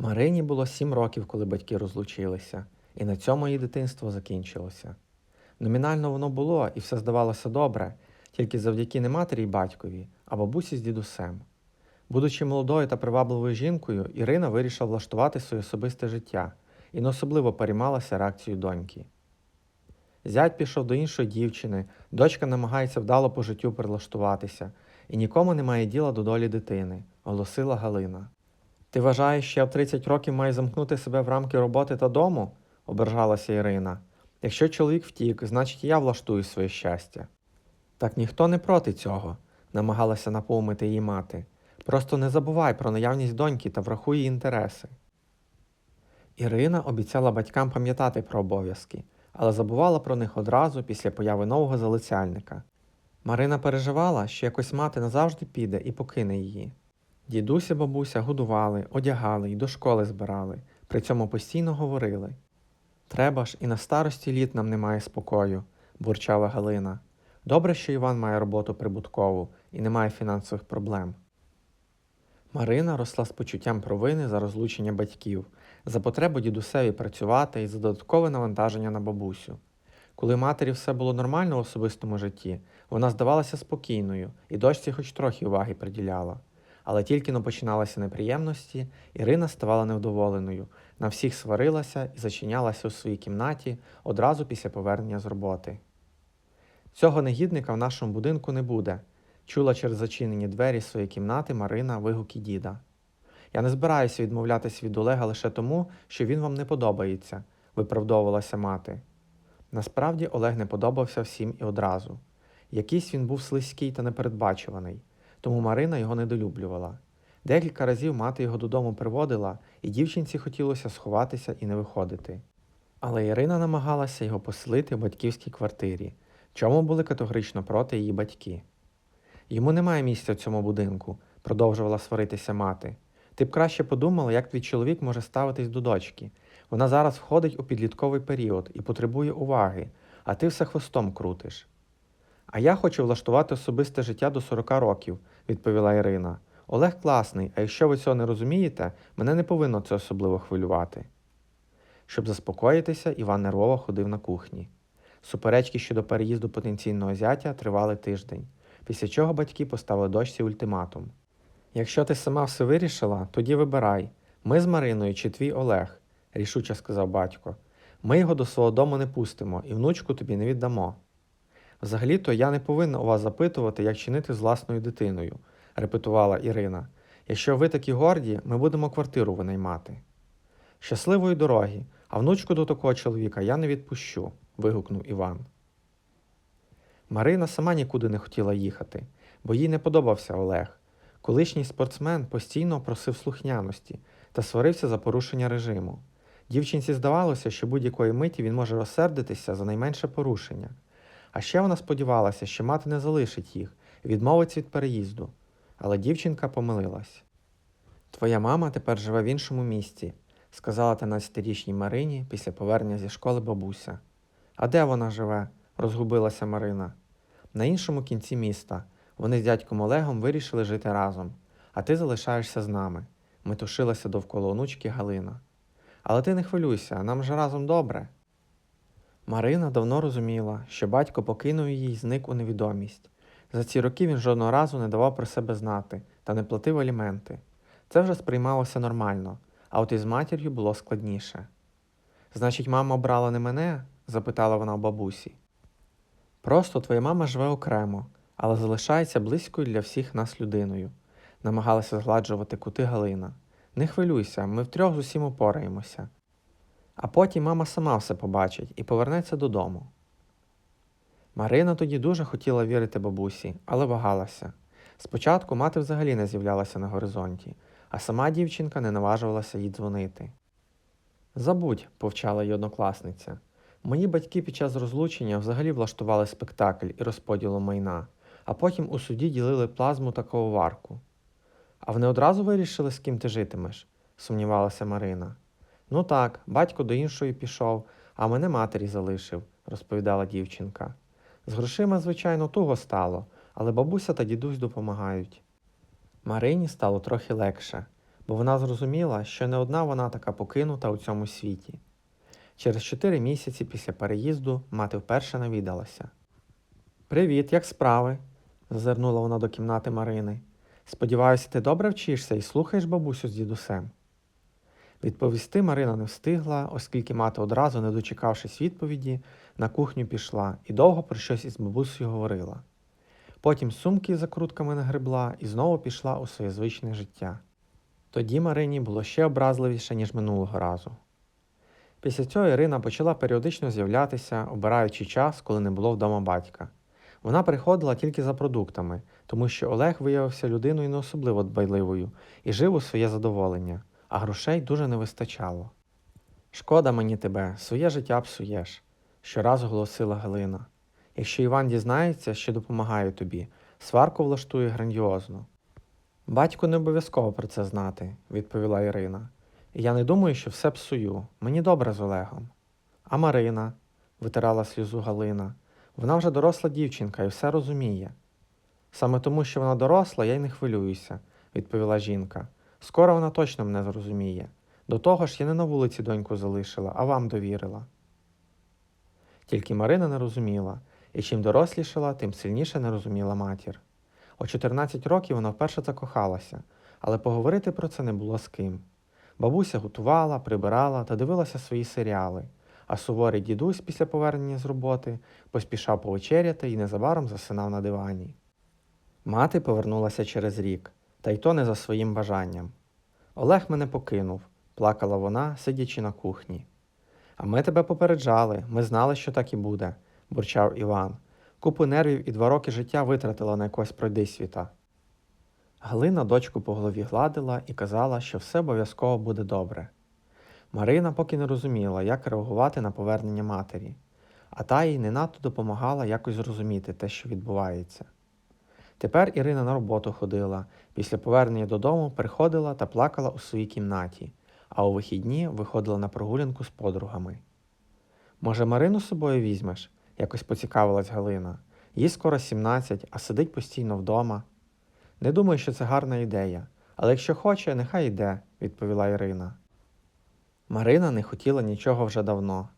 Марині було сім років, коли батьки розлучилися, і на цьому її дитинство закінчилося. Номінально воно було і все здавалося добре, тільки завдяки не матері й батькові, а бабусі з дідусем. Будучи молодою та привабливою жінкою, Ірина вирішила влаштувати своє особисте життя і не особливо переймалася реакцією доньки. Зять пішов до іншої дівчини, дочка намагається вдало по життю прилаштуватися, і нікому не має діла до долі дитини, оголосила Галина. Ти вважаєш, що я в 30 років маю замкнути себе в рамки роботи та дому? ображалася Ірина. Якщо чоловік втік, значить я влаштую своє щастя. Так ніхто не проти цього, намагалася напоумити її мати. Просто не забувай про наявність доньки та врахуй її інтереси. Ірина обіцяла батькам пам'ятати про обов'язки, але забувала про них одразу після появи нового залицяльника. Марина переживала, що якось мати назавжди піде і покине її. Дідуся бабуся годували, одягали й до школи збирали, при цьому постійно говорили. Треба ж і на старості літ нам немає спокою, бурчала Галина. Добре, що Іван має роботу прибуткову і не має фінансових проблем. Марина росла з почуттям провини за розлучення батьків, за потребу дідусеві працювати і за додаткове навантаження на бабусю. Коли матері все було нормально в особистому житті, вона здавалася спокійною і дочці хоч трохи уваги приділяла. Але тільки но починалися неприємності, Ірина ставала невдоволеною, на всіх сварилася і зачинялася у своїй кімнаті одразу після повернення з роботи. Цього негідника в нашому будинку не буде, чула через зачинені двері своєї кімнати Марина вигуки діда. Я не збираюся відмовлятися від Олега лише тому, що він вам не подобається, виправдовувалася мати. Насправді Олег не подобався всім і одразу. Якийсь він був слизький та непередбачуваний, тому Марина його недолюблювала. Декілька разів мати його додому приводила, і дівчинці хотілося сховатися і не виходити. Але Ірина намагалася його поселити в батьківській квартирі, чому були категорично проти її батьки. Йому немає місця в цьому будинку, продовжувала сваритися мати. Ти б краще подумала, як твій чоловік може ставитись до дочки. Вона зараз входить у підлітковий період і потребує уваги, а ти все хвостом крутиш. А я хочу влаштувати особисте життя до 40 років, відповіла Ірина. Олег класний, а якщо ви цього не розумієте, мене не повинно це особливо хвилювати. Щоб заспокоїтися, Іван нервово ходив на кухні. Суперечки щодо переїзду потенційного зятя тривали тиждень, після чого батьки поставили дочці ультиматум. Якщо ти сама все вирішила, тоді вибирай ми з Мариною чи твій Олег, рішуче сказав батько. Ми його до свого дому не пустимо і внучку тобі не віддамо. Взагалі-то я не повинна у вас запитувати, як чинити з власною дитиною, репетувала Ірина. Якщо ви такі горді, ми будемо квартиру винаймати. Щасливої дороги, а внучку до такого чоловіка я не відпущу, вигукнув Іван. Марина сама нікуди не хотіла їхати, бо їй не подобався Олег. Колишній спортсмен постійно просив слухняності та сварився за порушення режиму. Дівчинці здавалося, що будь-якої миті він може розсердитися за найменше порушення. А ще вона сподівалася, що мати не залишить їх відмовиться від переїзду. Але дівчинка помилилась. Твоя мама тепер живе в іншому місті, сказала 13-річній Марині після повернення зі школи бабуся. А де вона живе? розгубилася Марина. На іншому кінці міста. Вони з дядьком Олегом вирішили жити разом, а ти залишаєшся з нами. Метушилася довкола онучки Галина. Але ти не хвилюйся, нам же разом добре. Марина давно розуміла, що батько покинув її і зник у невідомість. За ці роки він жодного разу не давав про себе знати та не платив аліменти. Це вже сприймалося нормально, а от із матір'ю було складніше. Значить, мама обрала не мене? запитала вона у бабусі. Просто твоя мама живе окремо, але залишається близькою для всіх нас людиною, намагалася згладжувати кути Галина. Не хвилюйся, ми втрьох з усім упораємося. А потім мама сама все побачить і повернеться додому. Марина тоді дуже хотіла вірити бабусі, але вагалася. Спочатку мати взагалі не з'являлася на горизонті, а сама дівчинка не наважувалася їй дзвонити. Забудь, повчала її однокласниця. Мої батьки під час розлучення взагалі влаштували спектакль і розподілу майна, а потім у суді ділили плазму та коварку. А вони одразу вирішили, з ким ти житимеш? сумнівалася Марина. Ну так, батько до іншої пішов, а мене матері залишив, розповідала дівчинка. З грошима, звичайно, туго стало, але бабуся та дідусь допомагають. Марині стало трохи легше. бо вона зрозуміла, що не одна вона така покинута у цьому світі. Через чотири місяці після переїзду мати вперше навідалася. Привіт, як справи? зазирнула вона до кімнати Марини. Сподіваюся, ти добре вчишся і слухаєш бабусю з дідусем. Відповісти Марина не встигла, оскільки мати одразу, не дочекавшись відповіді, на кухню пішла і довго про щось із бабусею говорила. Потім сумки з закрутками нагребла і знову пішла у своє звичне життя. Тоді Марині було ще образливіше, ніж минулого разу. Після цього Ірина почала періодично з'являтися, обираючи час, коли не було вдома батька. Вона приходила тільки за продуктами, тому що Олег виявився людиною не особливо дбайливою і жив у своє задоволення, а грошей дуже не вистачало. Шкода мені тебе, своє життя псуєш, щоразу голосила Галина. Якщо Іван дізнається, що допомагаю тобі, сварку влаштує грандіозно. Батько не обов'язково про це знати, відповіла Ірина. Я не думаю, що все псую. Мені добре з Олегом. А Марина, витирала сльозу Галина, вона вже доросла дівчинка і все розуміє. Саме тому, що вона доросла, я й не хвилююся, відповіла жінка. Скоро вона точно мене зрозуміє. До того ж, я не на вулиці доньку залишила, а вам довірила. Тільки Марина не розуміла, і чим дорослішала, тим сильніше не розуміла матір. О 14 років вона вперше закохалася, але поговорити про це не було з ким. Бабуся готувала, прибирала та дивилася свої серіали, а суворий дідусь після повернення з роботи поспішав повечеряти і незабаром засинав на дивані. Мати повернулася через рік, та й то не за своїм бажанням. Олег мене покинув, плакала вона, сидячи на кухні. А ми тебе попереджали, ми знали, що так і буде, бурчав Іван. Купу нервів і два роки життя витратила на якось пройдисвіта. Галина дочку по голові гладила і казала, що все обов'язково буде добре. Марина поки не розуміла, як реагувати на повернення матері, а та їй не надто допомагала якось зрозуміти те, що відбувається. Тепер Ірина на роботу ходила, після повернення додому приходила та плакала у своїй кімнаті, а у вихідні виходила на прогулянку з подругами. Може, Марину з собою візьмеш? якось поцікавилась Галина. Їй скоро 17, а сидить постійно вдома. Не думаю, що це гарна ідея, але якщо хоче, нехай йде, відповіла Ірина. Марина не хотіла нічого вже давно.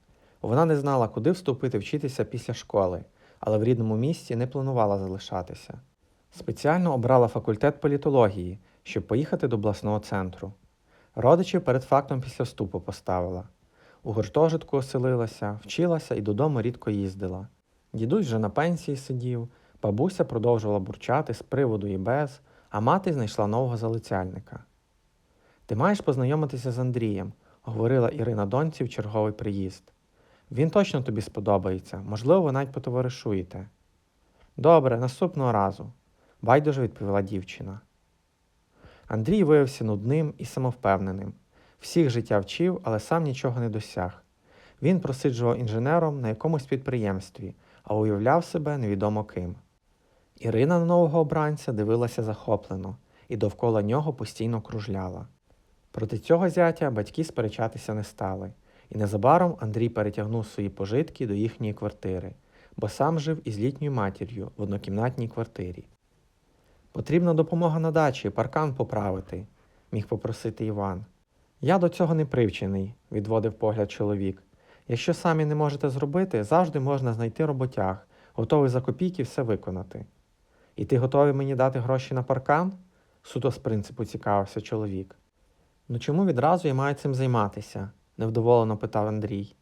Вона не знала, куди вступити вчитися після школи, але в рідному місті не планувала залишатися. Спеціально обрала факультет політології, щоб поїхати до обласного центру. Родичів перед фактом після вступу поставила. У гуртожитку оселилася, вчилася і додому рідко їздила. Дідусь вже на пенсії сидів, бабуся продовжувала бурчати з приводу і без, а мати знайшла нового залицяльника. Ти маєш познайомитися з Андрієм, говорила Ірина доньці в черговий приїзд. Він точно тобі сподобається, можливо, ви навіть потоваришуєте. Добре, наступного разу, байдуже відповіла дівчина. Андрій виявився нудним і самовпевненим. Всіх життя вчив, але сам нічого не досяг. Він просиджував інженером на якомусь підприємстві, а уявляв себе невідомо ким. Ірина на нового обранця дивилася захоплено і довкола нього постійно кружляла. Проти цього зятя батьки сперечатися не стали, і незабаром Андрій перетягнув свої пожитки до їхньої квартири, бо сам жив із літньою матір'ю в однокімнатній квартирі. Потрібна допомога на дачі, паркан поправити, міг попросити Іван. Я до цього не привчений, відводив погляд чоловік. Якщо самі не можете зробити, завжди можна знайти роботяг, готовий за копійки все виконати. І ти готовий мені дати гроші на паркан? суто з принципу цікавився чоловік. Ну чому відразу я маю цим займатися? невдоволено питав Андрій.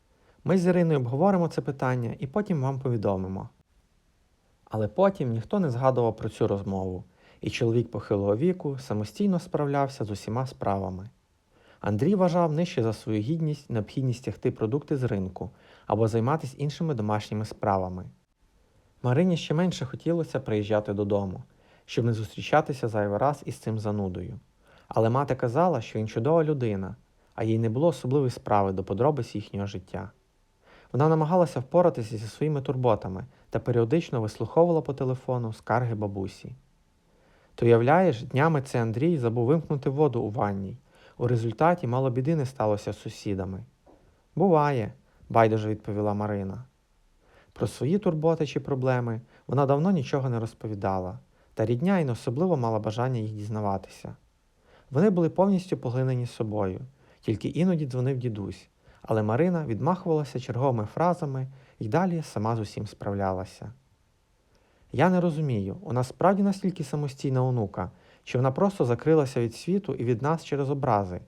Ми з Іриною обговоримо це питання і потім вам повідомимо. Але потім ніхто не згадував про цю розмову, і чоловік похилого віку самостійно справлявся з усіма справами. Андрій вважав нижче за свою гідність необхідність тягти продукти з ринку або займатися іншими домашніми справами. Марині ще менше хотілося приїжджати додому, щоб не зустрічатися зайвий раз із цим занудою. Але мати казала, що він чудова людина, а їй не було особливої справи до подробиць їхнього життя. Вона намагалася впоратися зі своїми турботами та періодично вислуховувала по телефону скарги бабусі. То уявляєш, днями цей Андрій забув вимкнути воду у ванній. У результаті мало біди не сталося з сусідами. Буває, байдуже відповіла Марина. Про свої турботи чи проблеми вона давно нічого не розповідала, та рідня й не особливо мала бажання їх дізнаватися. Вони були повністю поглинені собою, тільки іноді дзвонив дідусь, але Марина відмахувалася черговими фразами і далі сама з усім справлялася. Я не розумію, у нас справді настільки самостійна онука, чи вона просто закрилася від світу і від нас через образи,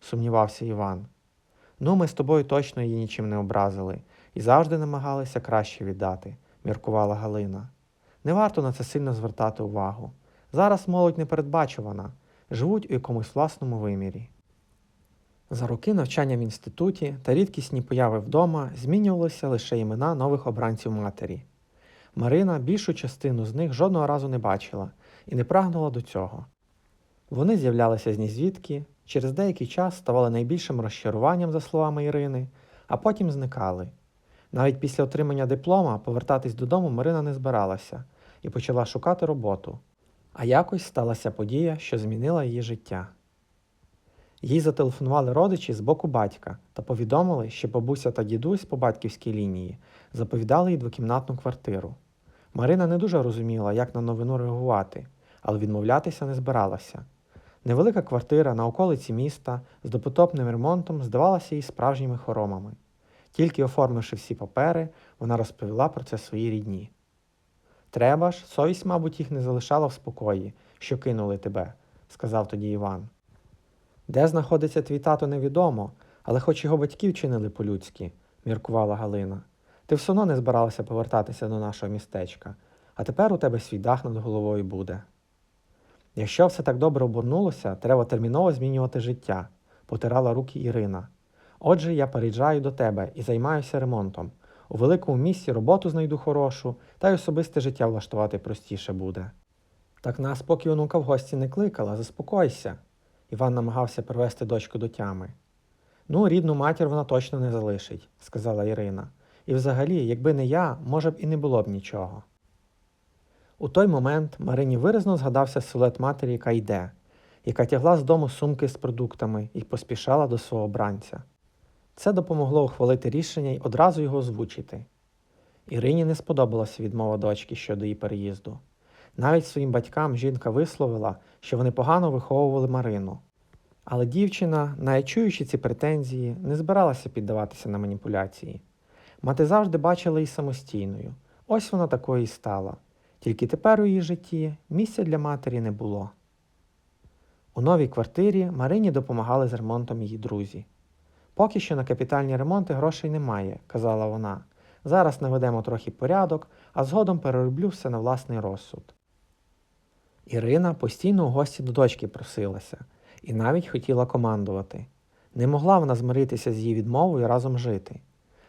сумнівався Іван. Ну, ми з тобою точно її нічим не образили і завжди намагалися краще віддати, міркувала Галина. Не варто на це сильно звертати увагу. Зараз молодь непередбачувана, живуть у якомусь власному вимірі. За роки навчання в інституті та рідкісні появи вдома змінювалися лише імена нових обранців матері. Марина більшу частину з них жодного разу не бачила і не прагнула до цього. Вони з'являлися з нізвідки, через деякий час ставали найбільшим розчаруванням, за словами Ірини, а потім зникали. Навіть після отримання диплома повертатись додому Марина не збиралася і почала шукати роботу. А якось сталася подія, що змінила її життя. Їй зателефонували родичі з боку батька та повідомили, що бабуся та дідусь по батьківській лінії заповідали їй двокімнатну квартиру. Марина не дуже розуміла, як на новину реагувати, але відмовлятися не збиралася. Невелика квартира на околиці міста з допотопним ремонтом здавалася їй справжніми хоромами. Тільки оформивши всі папери, вона розповіла про це своїй рідні. Треба ж, совість, мабуть, їх не залишала в спокої, що кинули тебе, сказав тоді Іван. Де знаходиться твій тато, невідомо, але хоч його батьки вчинили по-людськи, міркувала Галина. Ти все одно не збиралася повертатися до нашого містечка, а тепер у тебе свій дах над головою буде. Якщо все так добре обернулося, треба терміново змінювати життя, потирала руки Ірина. Отже, я переїжджаю до тебе і займаюся ремонтом. У великому місті роботу знайду хорошу, та й особисте життя влаштувати простіше буде. Так нас, поки онука в гості не кликала, заспокойся. Іван намагався привести дочку до тями. Ну, рідну матір вона точно не залишить, сказала Ірина. І взагалі, якби не я, може б і не було б нічого. У той момент Марині виразно згадався силует матері, яка йде, яка тягла з дому сумки з продуктами і поспішала до свого бранця. Це допомогло ухвалити рішення й одразу його озвучити. Ірині не сподобалася відмова дочки щодо її переїзду. Навіть своїм батькам жінка висловила, що вони погано виховували Марину. Але дівчина, навіть чуючи ці претензії, не збиралася піддаватися на маніпуляції. Мати завжди бачила її самостійною. Ось вона такою і стала. Тільки тепер у її житті місця для матері не було. У новій квартирі Марині допомагали з ремонтом її друзі. Поки що на капітальні ремонти грошей немає, казала вона. Зараз наведемо трохи порядок, а згодом перероблю все на власний розсуд. Ірина постійно у гості до дочки просилася і навіть хотіла командувати. Не могла вона змиритися з її відмовою разом жити.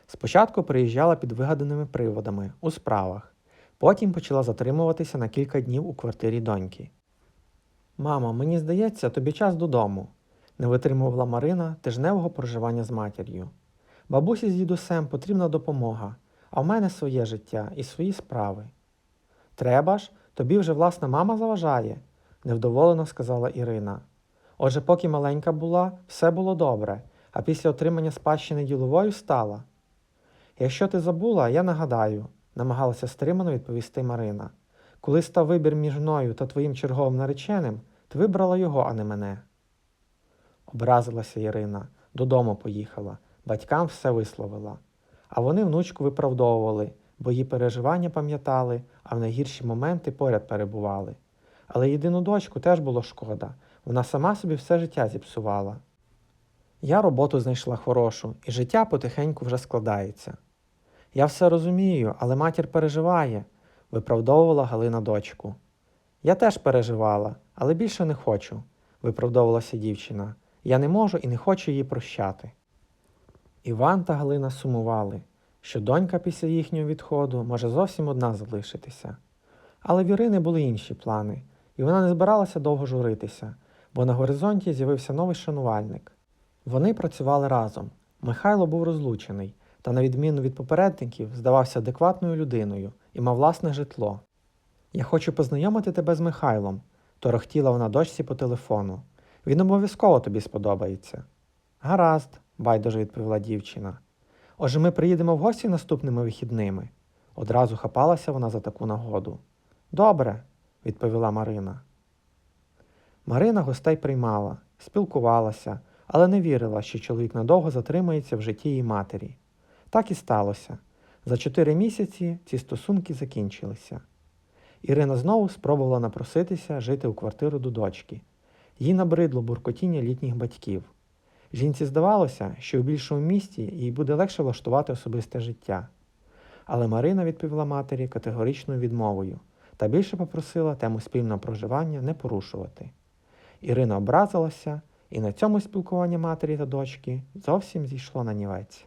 Спочатку приїжджала під вигаданими приводами у справах, потім почала затримуватися на кілька днів у квартирі доньки. Мамо, мені здається, тобі час додому, не витримувала Марина тижневого проживання з матір'ю. Бабусі з дідусем потрібна допомога, а в мене своє життя і свої справи. Треба ж, тобі вже власна мама заважає, невдоволено сказала Ірина. Отже, поки маленька була, все було добре, а після отримання спадщини діловою стала. Якщо ти забула, я нагадаю, намагалася стримано відповісти Марина. Коли став вибір між мною та твоїм черговим нареченим, ти вибрала його, а не мене. Образилася Ірина, додому поїхала, батькам все висловила. А вони внучку виправдовували, бо її переживання пам'ятали, а в найгірші моменти поряд перебували. Але єдину дочку теж було шкода, вона сама собі все життя зіпсувала. Я роботу знайшла хорошу, і життя потихеньку вже складається. Я все розумію, але матір переживає, виправдовувала Галина дочку. Я теж переживала, але більше не хочу, виправдовувалася дівчина. Я не можу і не хочу її прощати. Іван та Галина сумували, що донька після їхнього відходу може зовсім одна залишитися. Але в Ірини були інші плани, і вона не збиралася довго журитися, бо на горизонті з'явився новий шанувальник. Вони працювали разом. Михайло був розлучений та, на відміну від попередників, здавався адекватною людиною і мав власне житло. Я хочу познайомити тебе з Михайлом, торохтіла вона дочці по телефону. Він обов'язково тобі сподобається. Гаразд, байдуже відповіла дівчина. Отже, ми приїдемо в гості наступними вихідними. Одразу хапалася вона за таку нагоду. Добре, відповіла Марина. Марина гостей приймала, спілкувалася, але не вірила, що чоловік надовго затримається в житті її матері. Так і сталося. За чотири місяці ці стосунки закінчилися. Ірина знову спробувала напроситися жити у квартиру до дочки. Їй набридло буркотіння літніх батьків. Жінці здавалося, що у більшому місті їй буде легше влаштувати особисте життя. Але Марина відповіла матері категоричною відмовою та більше попросила тему спільного проживання не порушувати. Ірина образилася, і на цьому спілкування матері та дочки зовсім зійшло на нівець.